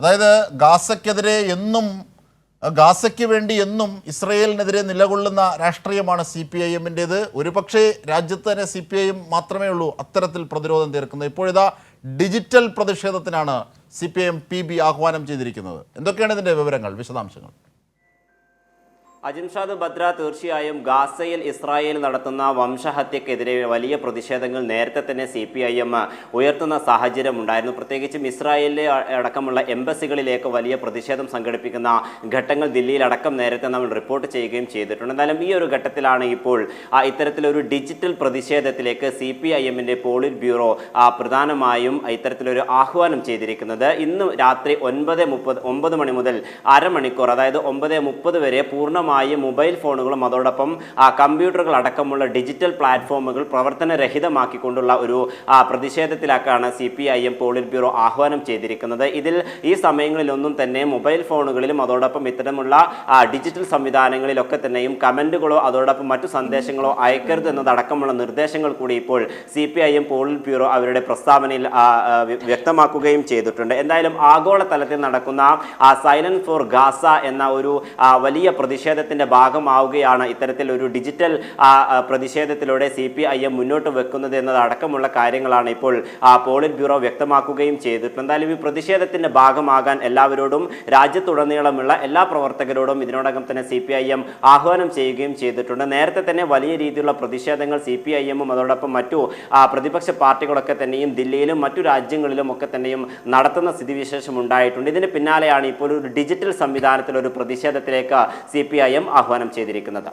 അതായത് ഗാസയ്ക്കെതിരെ എന്നും ഗാസയ്ക്ക് വേണ്ടി എന്നും ഇസ്രയേലിനെതിരെ നിലകൊള്ളുന്ന രാഷ്ട്രീയമാണ് സി പി ഐ എമ്മിന്റേത്. ഒരുപക്ഷെ രാജ്യത്ത് തന്നെ സി പി ഐ എം മാത്രമേ ഉള്ളൂ അത്തരത്തിൽ പ്രതിരോധം തീർക്കുന്നത്. ഇപ്പോഴിതാ digital പ്രതിഷേധത്തിനാണ് C P I M P B ആഹ്വാനം ചെയ്തിരിക്കുന്നത്. എന്തൊക്കെയാണ് ഇതിന്റെ വിവരങ്ങൾ വിശദാംശങ്ങൾ? അജിംഷാദ് ബദ്ര തീർച്ചയായും ഗാസയിൽ ഇസ്രായേൽ നടത്തുന്ന വംശഹത്യക്കെതിരെ വലിയ പ്രതിഷേധങ്ങൾ നേരത്തെ തന്നെ സി പി ഐ എം ഉയർത്തുന്ന സാഹചര്യം ഉണ്ടായിരുന്നു. പ്രത്യേകിച്ചും ഇസ്രായേലിലെ അടക്കമുള്ള എംബസികളിലേക്ക് വലിയ പ്രതിഷേധം സംഘടിപ്പിക്കുന്ന ഘട്ടങ്ങൾ ദില്ലിയിലടക്കം നേരത്തെ നമ്മൾ റിപ്പോർട്ട് ചെയ്യുകയും ചെയ്തിട്ടുണ്ട്. എന്നാലും ഈ ഒരു ഘട്ടത്തിലാണ് ഇപ്പോൾ ഇത്തരത്തിലൊരു ഡിജിറ്റൽ പ്രതിഷേധത്തിലേക്ക് സി പി ഐ എമ്മിന്റെ പോളിറ്റ് ബ്യൂറോ പ്രധാനമായും ഇത്തരത്തിലൊരു ആഹ്വാനം ചെയ്തിരിക്കുന്നത്. ഇന്ന് രാത്രി ഒൻപത് മുപ്പത് ഒമ്പത് മണി മുതൽ അരമണിക്കൂർ അതായത് ഒമ്പത് മുപ്പത് വരെ പൂർണമായും മൊബൈൽ ഫോണുകളും അതോടൊപ്പം കമ്പ്യൂട്ടറുകൾ അടക്കമുള്ള ഡിജിറ്റൽ പ്ലാറ്റ്ഫോമുകൾ പ്രവർത്തനരഹിതമാക്കിക്കൊണ്ടുള്ള ഒരു പ്രതിഷേധത്തിലാക്കാണ് C P I M polit bureau ആഹ്വാനം ചെയ്തിരിക്കുന്നത്. ഇതിൽ ഈ സമയങ്ങളിലൊന്നും തന്നെ മൊബൈൽ ഫോണുകളിലും അതോടൊപ്പം ഇത്തരമുള്ള ഡിജിറ്റൽ സംവിധാനങ്ങളിലൊക്കെ തന്നെയും കമന്റുകളോ അതോടൊപ്പം മറ്റു സന്ദേശങ്ങളോ അയക്കരുത് എന്നതടക്കമുള്ള നിർദ്ദേശങ്ങൾ കൂടി ഇപ്പോൾ C P I M polit bureau അവരുടെ പ്രസ്താവനയിൽ വ്യക്തമാക്കുകയും ചെയ്തിട്ടുണ്ട്. എന്തായാലും ആഗോളതലത്തിൽ നടക്കുന്ന സൈലന്റ് ഫോർ ഗാസ എന്ന ഒരു വലിയ വലിയ പ്രതിഷേധത്തിന്റെ ഭാഗമാവുകയാണ് ഇത്തരത്തിൽ ഒരു ഡിജിറ്റൽ പ്രതിഷേധത്തിലൂടെ സി പി ഐ എം മുന്നോട്ട് വെക്കുന്നത് എന്നതടക്കമുള്ള കാര്യങ്ങളാണ് ഇപ്പോൾ പോളിറ്റ് ബ്യൂറോ വ്യക്തമാക്കുകയും ചെയ്തിട്ടുണ്ട്. എന്തായാലും ഈ പ്രതിഷേധത്തിന്റെ ഭാഗമാകാൻ എല്ലാവരോടും രാജ്യത്തുടനീളമുള്ള എല്ലാ പ്രവർത്തകരോടും ഇതിനോടകം തന്നെ സി പി ഐ എം ആഹ്വാനം ചെയ്യുകയും ചെയ്തിട്ടുണ്ട്. നേരത്തെ തന്നെ വലിയ രീതിയിലുള്ള പ്രതിഷേധങ്ങൾ സി പി ഐ എമ്മും അതോടൊപ്പം മറ്റു പ്രതിപക്ഷ പാർട്ടികളൊക്കെ തന്നെയും ദില്ലിയിലും മറ്റു രാജ്യങ്ങളിലും ഒക്കെ തന്നെയും നടത്തുന്ന സ്ഥിതിവിശേഷം ഉണ്ടായിട്ടുണ്ട്. ഇതിന് പിന്നാലെയാണ് ഇപ്പോൾ ഒരു ഡിജിറ്റൽ സംവിധാനത്തിൽ ഒരു പ്രതിഷേധത്തിലേക്ക് സി പി ഐ എം ആഹ്വാനം ചെയ്തിരിക്കുന്നത്.